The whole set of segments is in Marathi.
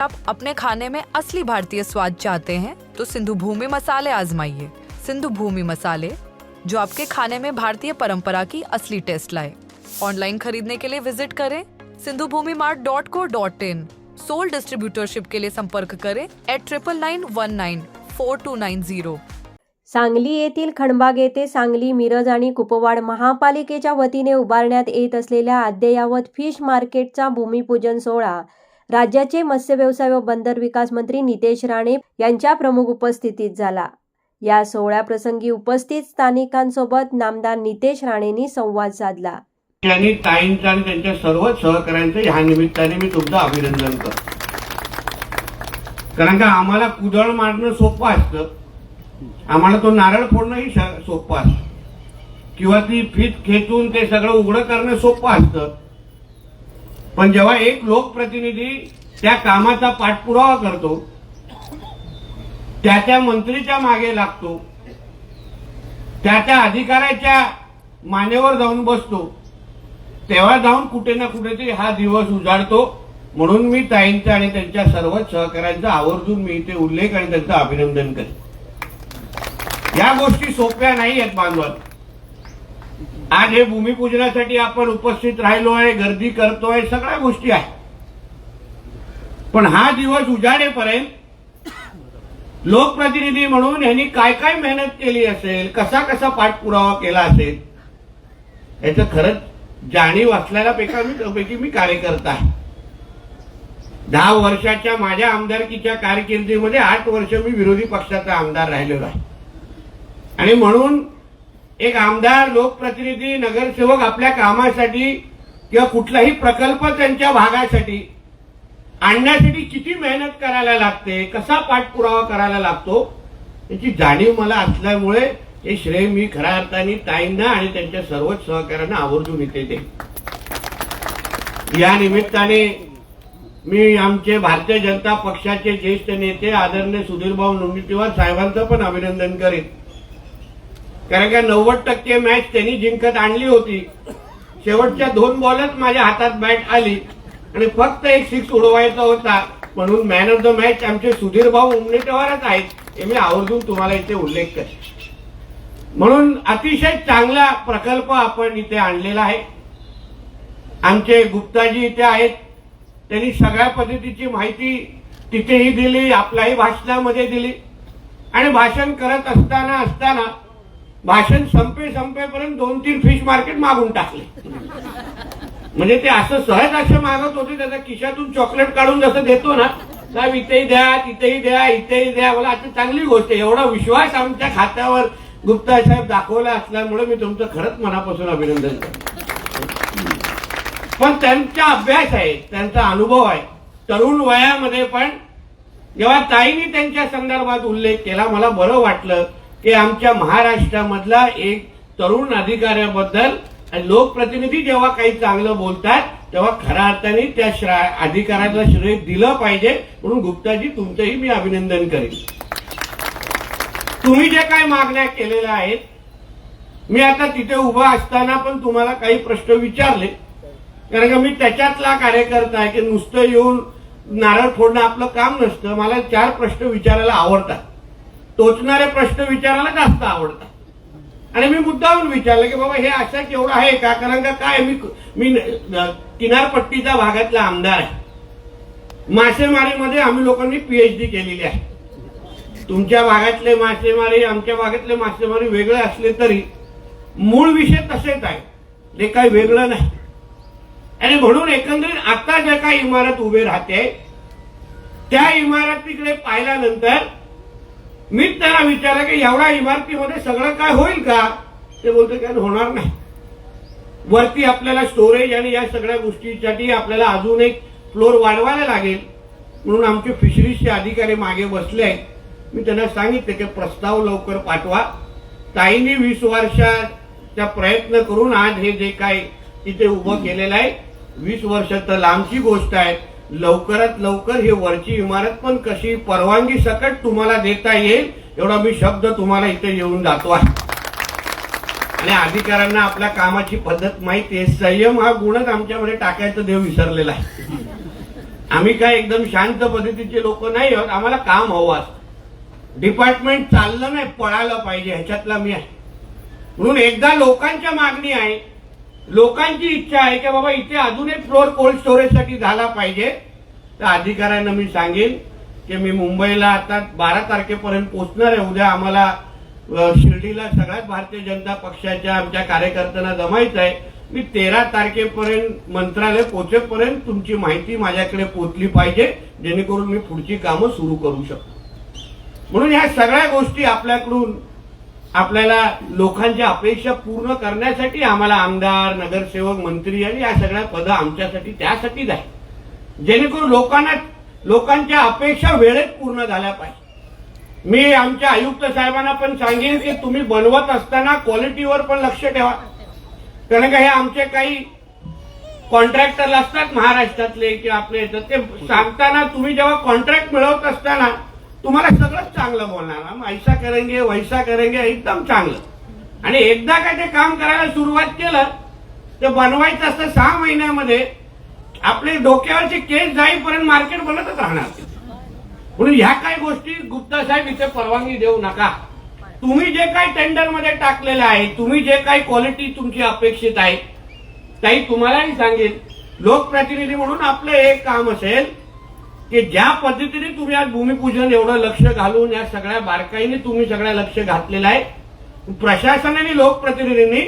आप अपने खाने में असली भारतीय स्वाद चाहते हैं तो सिंधु भूमि मसाले आजमाइए। सिंधु भूमि मसाले जो आपके खाने में भारतीय परंपरा की असली टेस्ट लाए। ऑनलाइन खरीदने के लिए विजिट करें Sindhu Bhumi mart dot co dot in. Sole distributorship के लिए संपर्क करें at triple nine one nine four two nine zero Sangli येथील खंडबाग येथे सांगली मिरज आणि कुपवाड महापालिकेच्या वतीने उभारण्यात येत असलेल्या अद्ययावत फिश मार्केटचा भूमिपूजन सोहळा राज्याचे मत्स्य व्यवसाय व बंदर विकास मंत्री नितेश राणे यांच्या प्रमुख उपस्थितीत झाला. या सोहळ्याप्रसंगी उपस्थित स्थानिकांसोबत नामदार नितेश राणेंनी संवाद साधला. त्यांनी ताईंचं आणि त्यांच्या सर्व सहकाऱ्यांचं ह्या निमित्ताने मी तुमचं अभिनंदन करतो. कारण का आम्हाला कुदळ मारणं सोपं असतं. आम्हाला तो नारळ फोडणंही सोपं असतं. किंवा ती फीत खेचून ते सगळं उघडं करणं सोपं असतं. पण जेव्हा एक लोकप्रतिनिधी त्या कामाचा पाठपुरावा करतो त्या त्या मंत्रीच्या मागे लागतो त्या त्या अधिकाऱ्याच्या मानेवर जाऊन बसतो तेव्हा जाऊन कुठे ना कुठेतरी हा दिवस उजाडतो. म्हणून मी ताईंचा आणि त्यांच्या सर्वच सहकाऱ्यांचा आवर्जून मी इथे उल्लेख आणि त्यांचं अभिनंदन करेन. या गोष्टी सोप्या नाही आहेत बांधवात आज हे भूमिपूजनासाठी आपण उपस्थित राहिलो आहे गर्दी करतोय सगळ्या गोष्टी आहेत. पण हा दिवस उजाडेपर्यंत लोकप्रतिनिधी म्हणून यांनी काय काय मेहनत केली असेल कसा कसा पाठपुरावा केला असेल याचं खरंच जाणीव असलेल्या मी पैकी मी कार्यकर्ता आहे. दहा वर्षाच्या माझ्या आमदारकीच्या कारकिर्दीमध्ये आठ वर्ष मी विरोधी पक्षाचा आमदार राहिलेलो आहे. आणि म्हणून एक आमदार लोकप्रतिनिधी नगरसेवक आपल्या कामासाठी किंवा कुठलाही प्रकल्प त्यांच्या भागासाठी आणण्यासाठी किती मेहनत करायला लागते कसा पाठपुरावा करायला लागतो याची जाणीव मला असल्यामुळे हे श्रेय मी खऱ्या अर्थाने ताईंना आणि त्यांच्या सर्वच सहकाऱ्यांना आवर्जून इथे दे या निमित्ताने मी आमचे भारतीय जनता पक्षाचे ज्येष्ठ नेते आदरणीय सुधीरभाऊ मुनगंटीवार साहेबांचं पण अभिनंदन करीत कारण का नव्वद टक्के मॅच त्यांनी जिंकत आणली होती. शेवटच्या दोन बॉलच माझ्या हातात बॅट आली. आणि फक्त एक सिक्स उडवायचा होता. म्हणून मॅन ऑफ द मॅच आमचे सुधीर भाऊ उमनेटेवारच आहेत. हे मी आवर्जून तुम्हाला इथे उल्लेख करेन. म्हणून अतिशय चांगला प्रकल्प आपण इथे आणलेला आहे. आमचे गुप्ताजी इथे आहेत. त्यांनी सगळ्या पद्धतीची माहिती तिथेही दिली आपल्याही भाषणामध्ये दिली. आणि भाषण करत असताना असताना भाषण संपे संपेपर्यंत दोन तीन फिश मार्केट मागून टाकले. म्हणजे ते असं सहज असं मागत होते त्याच्या खिशातून चॉकलेट काढून जसं देतो ना साहेब इथेही द्या तिथेही द्या इथेही द्या. मला आता चांगली गोष्ट आहे. एवढा विश्वास आमच्या खात्यावर गुप्ता साहेब दाखवला असल्यामुळे मी तुमचं खरंच मनापासून अभिनंदन करतो. पण त्यांचा अभ्यास आहे त्यांचा अनुभव आहे. तरुण वयामध्ये पण जेव्हा ताईंनी त्यांच्या संदर्भात उल्लेख केला मला बरं वाटलं की आमच्या महाराष्ट्रामधला एक तरुण अधिकाऱ्याबद्दल आणि लोकप्रतिनिधी जेव्हा काही चांगलं बोलतात तेव्हा खऱ्या अर्थाने त्या श्रा अधिकाऱ्याला श्रेय दिलं पाहिजे. म्हणून गुप्ताजी तुमचंही मी अभिनंदन करेन. तुम्ही जे काही मागण्या केलेल्या आहेत मी आता तिथे उभा असताना पण तुम्हाला काही प्रश्न विचारले. कारण का मी त्याच्यातला कार्यकर्ता आहे की नुसतं येऊन नारळ फोडणं आपलं काम नसतं. मला चार प्रश्न विचारायला आवडतात. टोचणारे प्रश्न विचारायला जास्त आवडतात. आणि मी मुद्दाहून विचारलं की बाबा हे असं केवढं आहे का? कारण का काय? मी मी किनारपट्टीच्या भागातला आमदार आहे. मासेमारीमध्ये आम्ही लोकांनी पीएचडी केलेली आहे. तुमच्या भागातले मासेमारी आमच्या भागातले मासेमारी वेगळे असले तरी मूळ विषय तसेच आहे. ते काही वेगळं नाही. आणि म्हणून एकंदरीत आता ज्या काही इमारत उभे राहते त्या इमारतीकडे पाहिल्यानंतर मीच त्यांना विचारलं की एवढ्या इमारतीमध्ये सगळं काय होईल का? ते बोलतो काय होणार नाही. वरती आपल्याला स्टोरेज आणि या सगळ्या गोष्टीसाठी आपल्याला अजून एक फ्लोर वाढवायला लागेल. म्हणून आमचे फिशरीजचे अधिकारी मागे बसले आहेत मी त्यांना सांगितलं की प्रस्ताव लवकर पाठवा. ताईंनी वीस वर्षाचा प्रयत्न करून आज हे जे काय इथे उभं केलेलं आहे वीस वर्ष तर लांबची गोष्ट आहे. लवकरात लवकर ही वरची इमारत पण कशी परवानगी सकट तुम्हाला देता येईल एवढा मी शब्द तुम्हाला इथे येऊन जातो आहे. आणि अधिकाऱ्यांना आपल्या कामाची पद्धत माहिती आहे. संयम हा गुणच आमच्यामध्ये टाकायचं देव विसरलेला आहे. आम्ही काय एकदम शांत पद्धतीचे लोक नाही आहोत आम्हाला काम हवं असतं. डिपार्टमेंट चाललं नाही पळायला पाहिजे ह्याच्यातला मी आहे. म्हणून एकदा लोकांच्या मागणी आहे लोकांची इच्छा आहे की बाबा इथे अजून एक फ्लोअर कोल्ड स्टोरेजसाठी झाला पाहिजे. तर अधिकाऱ्यांना मी सांगेन की मी मुंबईला आता बारा तारखेपर्यंत पोहोचणार आहे. उद्या आम्हाला शिर्डीला सगळ्यात भारतीय जनता पक्षाच्या आमच्या कार्यकर्त्यांना जमायचं आहे. मी तेरा तारखेपर्यंत मंत्रालय पोहोचेपर्यंत तुमची माहिती माझ्याकडे पोहोचली पाहिजे जेणेकरून मी पुढची कामं सुरू करू शकतो म्हणून ह्या सगळ्या गोष्टी आपल्याकडून आपल्याला लोकांच्या अपेक्षा पूर्ण करण्यासाठी आम्हाला आमदार नगरसेवक मंत्री आणि या सगळ्या पदं आमच्यासाठी त्यासाठीच आहे जेणेकरून लोकांना लोकांच्या अपेक्षा वेळेत पूर्ण झाल्या पाहिजे. मी आमच्या आयुक्त साहेबांना पण सांगेन की तुम्ही बनवत असताना क्वालिटीवर पण लक्ष ठेवा. कारण का हे आमचे काही कॉन्ट्रॅक्टर असतात महाराष्ट्रातले किंवा आपले तर ते सांगताना तुम्ही जेव्हा कॉन्ट्रॅक्ट मिळवत असताना तुम्हाला सगळंच चांगलं बोलणार. हम ऐसा करेंगे वैसा करेंगे एकदम चांगलं. आणि एकदा काय ते काम करायला सुरुवात केलं ते बनवायचं असतं सहा महिन्यामध्ये आपले डोक्यावरचे केस जाईपर्यंत मार्केट बनतच राहणार. म्हणून ह्या काही गोष्टी गुप्ता साहेब इथे परवानगी देऊ नका. तुम्ही जे काही टेंडरमध्ये टाकलेलं आहे तुम्ही जे काही क्वालिटी तुमची अपेक्षित आहे ताई तुम्हालाही सांगेन. लोकप्रतिनिधी म्हणून आपलं एक काम असेल की ज्या पद्धतीने तुम्ही आज भूमिपूजन एवढं लक्ष घालून या सगळ्या बारकाईने तुम्ही सगळ्या लक्ष घातलेलं आहे प्रशासनाने लोकप्रतिनिधींनी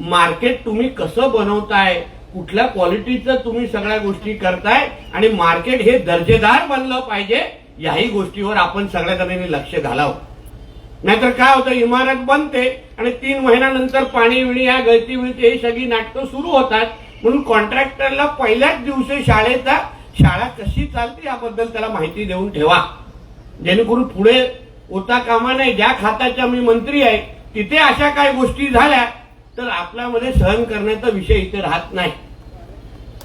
मार्केट तुम्ही कसं बनवताय कुठल्या क्वालिटीचं तुम्ही सगळ्या गोष्टी करताय आणि मार्केट हे दर्जेदार बनलं पाहिजे याही गोष्टीवर आपण सगळ्या जणांनी लक्ष घालावं. नाहीतर काय होतं इमारत बनते आणि तीन महिन्यानंतर पाणी विणी या गळती विळती ही सगळी नाटकं सुरू होतात. म्हणून कॉन्ट्रॅक्टरला पहिल्याच दिवशी शाळेचा शाळा कशी चालते याबद्दल त्याला माहिती देऊन ठेवा. जेणेकरून पुढे होता कामा नाही ज्या खात्याच्या मी मंत्री आहे तिथे अशा काही गोष्टी झाल्या तर आपल्यामध्ये सहन करण्याचा विषय इथे राहत नाही.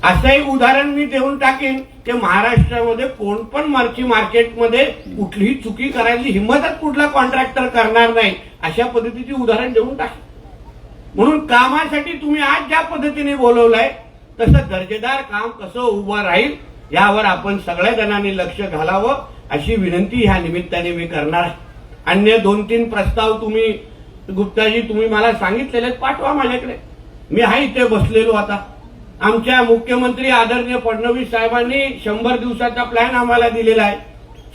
असंही उदाहरण मी देऊन टाकेन की महाराष्ट्रामध्ये कोण पण मार्ची मार्केटमध्ये कुठलीही चुकी करायची हिंमतच कुठला कॉन्ट्रॅक्टर करणार नाही अशा पद्धतीची उदाहरण देऊन टाकेन. म्हणून कामासाठी तुम्ही आज ज्या पद्धतीने बोलवलंय तसं दर्जेदार काम कसं उभं राहील यावर आपण सगळ्या जणांनी लक्ष घालावं अशी विनंती ह्या निमित्ताने मी करणार आहे. अन्य दोन तीन प्रस्ताव तुम्ही गुप्ताजी तुम्ही मला सांगितलेले पाठवा माझ्याकडे. मी आहे इथे बसलेलो आता. आमच्या मुख्यमंत्री आदरणीय फडणवीस साहेबांनी शंभर दिवसाचा प्लॅन आम्हाला दिलेला आहे.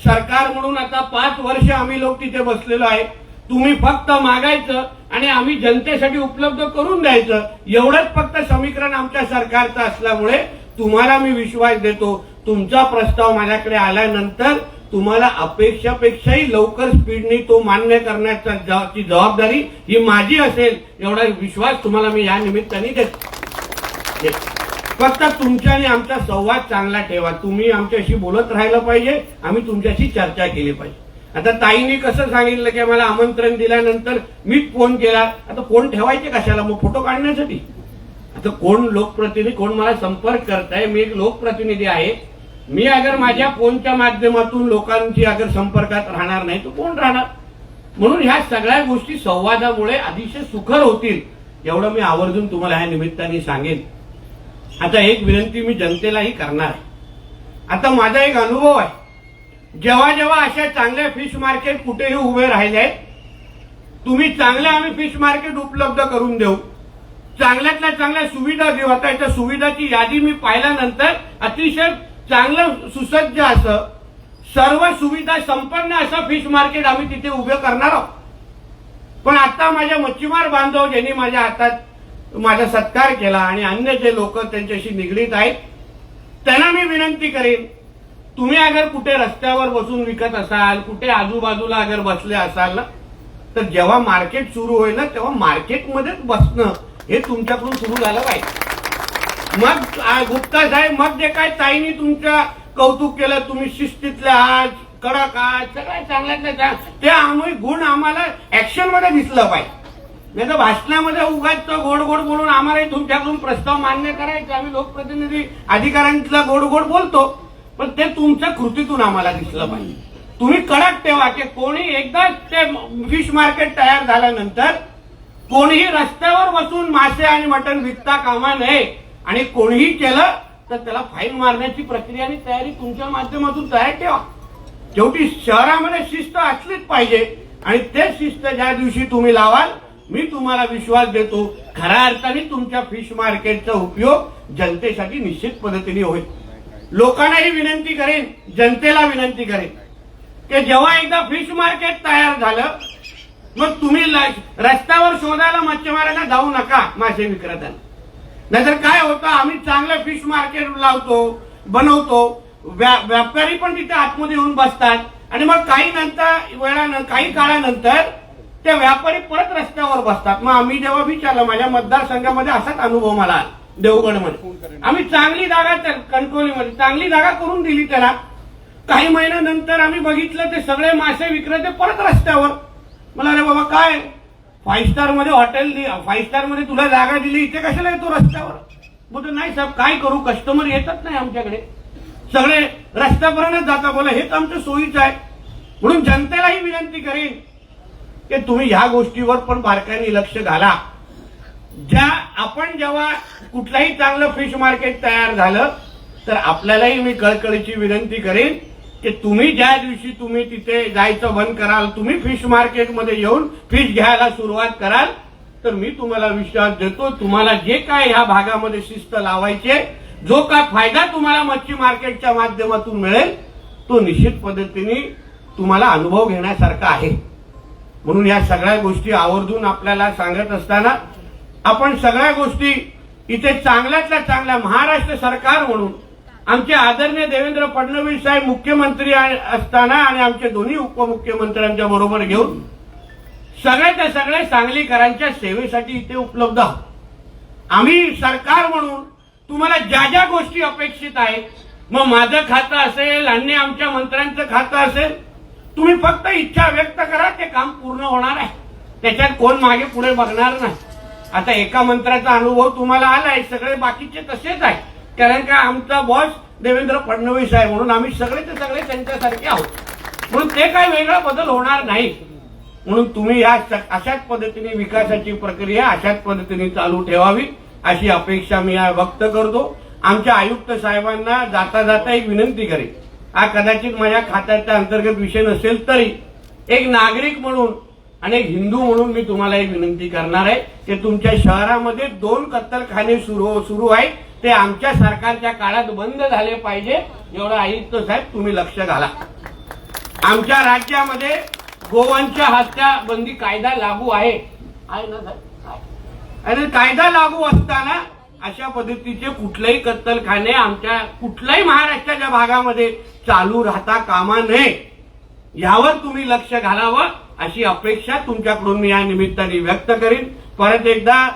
सरकार म्हणून आता पाच वर्ष आम्ही लोक तिथे बसलेलो आहे. तुम्ही फक्त मागायचं आणि आम्ही जनतेसाठी उपलब्ध करून द्यायचं. एवढंच फक्त समीकरण आमच्या सरकारचं असल्यामुळे तुम्हाला मी विश्वास देतो तुमचा प्रस्ताव माझ्याकडे आल्यानंतर तुम्हाला अपेक्षापेक्षाही लवकर स्पीडने तो मान्य करण्याचा जबाबदारी ही माझी असेल एवढा विश्वास तुम्हाला मी या निमित्ताने देतो. फक्त तुमच्या आणि आमचा संवाद चांगला ठेवा. तुम्ही आमच्याशी बोलत राहिलं पाहिजे आम्ही तुमच्याशी चर्चा केली पाहिजे. आता ताईंनी कसं सांगितलं की मला आमंत्रण दिल्यानंतर मीच फोन केला. आता फोन ठेवायचे कशाला? मग फोटो काढण्यासाठी? तर कोण लोकप्रतिनिधी कोण मला संपर्क करताय मी एक लोकप्रतिनिधी आहे. मी अगर माझ्या फोनच्या माध्यमातून लोकांची अगर संपर्कात राहणार नाही तर कोण राहणार? म्हणून ह्या सगळ्या गोष्टी संवादामुळे अतिशय सुखर होतील एवढं मी आवर्जून तुम्हाला ह्या निमित्ताने सांगेन. आता एक विनंती मी जनतेलाही करणार आता माझा एक अनुभव आहे. जेव्हा जेव्हा अशा चांगल्या फिश मार्केट कुठेही उभे राहिले तुम्ही चांगले आम्ही फिश मार्केट उपलब्ध करून देऊ. चांगल्यातल्या चांगल्या सुविधा देऊ आता याच्या सुविधाची यादी मी पाहिल्यानंतर अतिशय चांगलं सुसज्ज असं सर्व सुविधा संपन्न असं फिश मार्केट आम्ही तिथे उभे करणार आहोत. पण आता माझ्या मच्छीमार बांधव ज्यांनी माझ्या हातात माझा सत्कार केला आणि अन्य जे लोक त्यांच्याशी निगडीत आहेत त्यांना मी विनंती करेन तुम्ही अगर कुठे रस्त्यावर बसून विकत असाल कुठे आजूबाजूला अगर बसले असाल ना तर जेव्हा मार्केट सुरू होईल ना तेव्हा मार्केटमध्येच बसणं हे तुमच्याकडून सुरू झालं पाहिजे मग गुप्ता साहेब मग जे काय ताईनी तुमच्या कौतुक केलं तुम्ही शिस्तीतले आहात कडक आहात सगळ्या चांगल्यातल्या ते आम्ही गुण आम्हाला ऍक्शनमध्ये दिसलं पाहिजे नाही तर भाषणामध्ये उगाच गोड गोड बोलून आम्हालाही तुमच्याकडून प्रस्ताव मान्य करायचा. आम्ही लोकप्रतिनिधी अधिकाऱ्यांचा गोड गोड बोलतो. पण ते तुमच्या कृतीतून आम्हाला दिसलं पाहिजे तुम्ही कडक ठेवा की कोणी एकदाच ते फिश मार्केट तयार झाल्यानंतर कोणीही रस्त्यावर बसून मासे आणि मटण विकता कामा नये. आणि कोणीही केलं तर त्याला फाईन मारण्याची प्रक्रिया आणि तयारी तुमच्या माध्यमातून तयार ठेवा. शेवटी शहरामध्ये शिस्त असलीच पाहिजे. आणि ते शिस्त ज्या दिवशी तुम्ही लावाल मी तुम्हाला विश्वास देतो खऱ्या अर्थाने तुमच्या फिश मार्केटचा उपयोग जनतेसाठी निश्चित पद्धतीने होईल. लोकांनाही विनंती करेन जनतेला विनंती करेन की जेव्हा एकदा फिश मार्केट तयार झालं मग तुम्ही रस्त्यावर शोधायला मच्छीमारांना जाऊ नका मासे विक्रेत्यांना नाहीतर काय होतं आम्ही चांगलं फिश मार्केट लावतो बनवतो व्या- व्यापारी पण तिथे आतमध्ये येऊन बसतात. आणि मग काही नंतर वेळा काही काळानंतर ते व्यापारी परत रस्त्यावर बसतात. मग आम्ही जेव्हा विचारलं माझ्या मतदारसंघामध्ये असाच अनुभव मला आला, देवगडमध्ये. आम्ही चांगली जागा कणकवलीमध्ये चांगली जागा करून दिली त्याला. काही महिन्यानंतर आम्ही बघितलं ते सगळे मासे विक्रेते परत रस्त्यावर मला अरे बाबा काय? फाईव्ह स्टारमध्ये हॉटेल फाईव्ह स्टारमध्ये तुला जागा दिली इथे कशाला येतो रस्त्यावर? बोलतो नाही साहेब काय करू? कस्टमर येतच नाही आमच्याकडे. सगळे रस्त्यापर्यंत जाता बोला हेच आमचं सोयीचं आहे. म्हणून जनतेलाही विनंती करेन की तुम्ही ह्या गोष्टीवर पण बारकाईने लक्ष घाला. ज्या आपण जेव्हा कुठलाही चांगलं फिश मार्केट तयार झालं तर आपल्यालाही मी कळकळीची विनंती करेन की तुम्ही ज्या दिवशी तुम्ही तिथे जायचं बंद कराल तुम्ही फिश मार्केटमध्ये येऊन फिश घ्यायला सुरुवात कराल तर मी तुम्हाला विश्वास देतो तुम्हाला जे काय ह्या भागामध्ये शिस्त लावायचे जो काय फायदा तुम्हाला मच्छी मार्केटच्या माध्यमातून मिळेल तो निश्चित पद्धतीने तुम्हाला अनुभव घेण्यासारखा आहे. म्हणून या सगळ्या गोष्टी आवर्जून आपल्याला सांगत असताना आपण सगळ्या गोष्टी इथे चांगल्यातल्या चांगल्या महाराष्ट्र सरकार म्हणून आमचे आदरणीय देवेंद्र फडणवीस साहेब मुख्यमंत्री असताना आणि आमचे दोन्ही उपमुख्यमंत्र्यांच्या बरोबर घेऊन सगळे ते सगळे सांगलीकरांच्या सेवेसाठी इथे उपलब्ध आहोत. आम्ही सरकार म्हणून तुम्हाला ज्या ज्या गोष्टी अपेक्षित आहेत मग माझं खातं असेल अन्य आमच्या मंत्र्यांचं खातं असेल तुम्ही फक्त इच्छा व्यक्त करा ते काम पूर्ण होणार आहे. त्याच्यात कोण मागे पुढे बघणार नाही. आता एका मंत्र्याचा अनुभव तुम्हाला आलाय सगळे बाकीचे तसेच आहे कारण का आमचा बॉस देवेंद्र फडणवीस आहे म्हणून आम्ही सगळे ते सगळे त्यांच्यासारखे आहोत. म्हणून ते काही वेगळा बदल होणार नाही. म्हणून तुम्ही या अशाच पद्धतीने विकासाची प्रक्रिया अशाच पद्धतीने चालू ठेवावी अशी अपेक्षा मी व्यक्त करतो. आमच्या आयुक्त साहेबांना जाता जाता एक विनंती करेन. हा कदाचित माझ्या खात्याच्या अंतर्गत विषय नसेल तरी एक नागरिक म्हणून आणि एक हिंदू म्हणून मी तुम्हाला एक विनंती करणार आहे. की तुमच्या शहरामध्ये दोन कत्तलखाने सुरू सुरू आहेत. ते आमच्या सरकारच्या काळात बंद झाले पाहिजे एवढं आयुक्त साहेब तुम्ही लक्ष घाला. आमच्या राज्यामध्ये गोवांच्या हत्या बंदी कायदा लागू आहे. ना साहेब? आणि कायदा लागू असताना अशा पद्धतीचे कुठलेही कत्तलखाने आमच्या कुठल्याही महाराष्ट्राच्या भागामध्ये चालू राहता कामा नये. यावर तुम्ही लक्ष घालावं अशी अपेक्षा तुमच्याकडून मी या निमित्ताने व्यक्त करीन. परत एकदा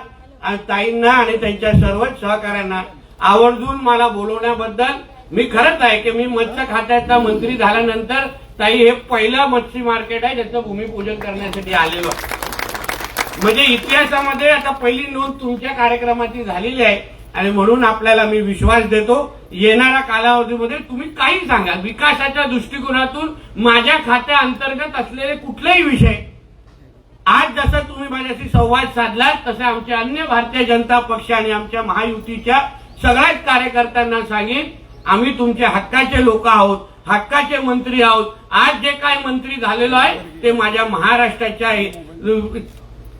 ताईंना आणि त्यांच्या सर्वच सहकाऱ्यांना आवर्जून मला बोलवण्याबद्दल मी खरंच आहे की मी मत्स्य खात्याचा मंत्री झाल्यानंतर ताई हे पहिलं मच्छी मार्केट आहे ज्याचं भूमिपूजन करण्यासाठी आलेलं म्हणजे इतिहासामध्ये आता पहिली नोंद तुमच्या कार्यक्रमाची झालेली आहे आणि म्हणून आपल्याला मी विश्वास देतो येणाऱ्या कालावधीमध्ये तुम्ही काही सांगा. विकासाच्या दृष्टिकोनातून माझ्या खात्या अंतर्गत असलेले कुठलेही विषय आज जसं तुम्ही माझ्याशी संवाद साधला तसे आमचे अन्य भारतीय जनता पक्ष आणि आमच्या महायुतीच्या सगळ्याच कार्यकर्त्यांना सांगेन आम्ही तुमच्या हक्काचे लोक आहोत हक्काचे मंत्री आहोत. आज जे काय मंत्री झालेलो आहे ते माझ्या महाराष्ट्राचे आहेत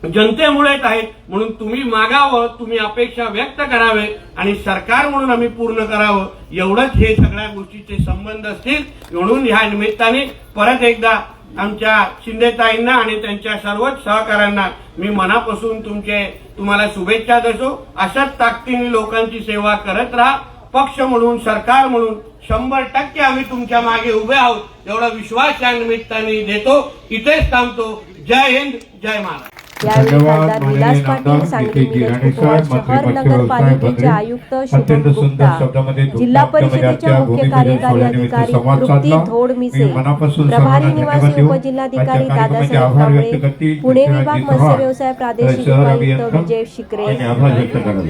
जनतेमुळेच आहेत. म्हणून तुम्ही मागावं तुम्ही अपेक्षा व्यक्त करावे आणि सरकार म्हणून आम्ही पूर्ण करावं. एवढंच हे सगळ्या गोष्टीचे संबंध असतील म्हणून ह्या निमित्ताने परत एकदा आमच्या शिंदेताईंना आणि त्यांच्या सर्वच सहकाऱ्यांना मी मनापासून तुमचे तुम्हाला शुभेच्छा देतो. अशाच ताकदीने लोकांची सेवा करत राहा. पक्ष म्हणून सरकार म्हणून शंभर टक्के आम्ही तुमच्या मागे उभे आहोत. एवढा विश्वास या निमित्ताने देतो. इथेच थांबतो. जय हिंद जय महाराज यावेळी धन्यवाद खासदार माननीय विलास पाटील सांगली कुपवाड शहर नगरपालिकेचे आयुक्त शुभम गुप्ता. जिल्हा परिषदेच्या मुख्य कार्यकारी अधिकारी तृप्ती. धोड मिसे प्रभारी निवासी उपजिल्हाधिकारी दादासाहेब कांबळे. पुणे विभाग मत्स्य व्यवसाय प्रादेशिक उपायुक्त विजय शिकरे.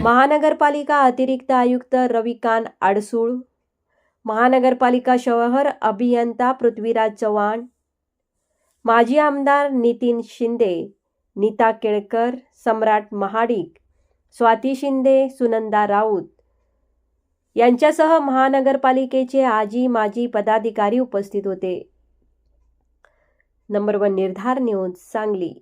महानगरपालिका अतिरिक्त आयुक्त रविकांत आडसूळ. महानगरपालिका शहर अभियंता पृथ्वीराज चव्हाण. माजी आमदार नितीन शिंदे. नीता केळकर सम्राट महाडिक स्वाती शिंदे सुनंदा राऊत यांच्यासह महानगरपालिकेचे आजी माजी पदाधिकारी उपस्थित होते. Number one Nirdhar news Sangli.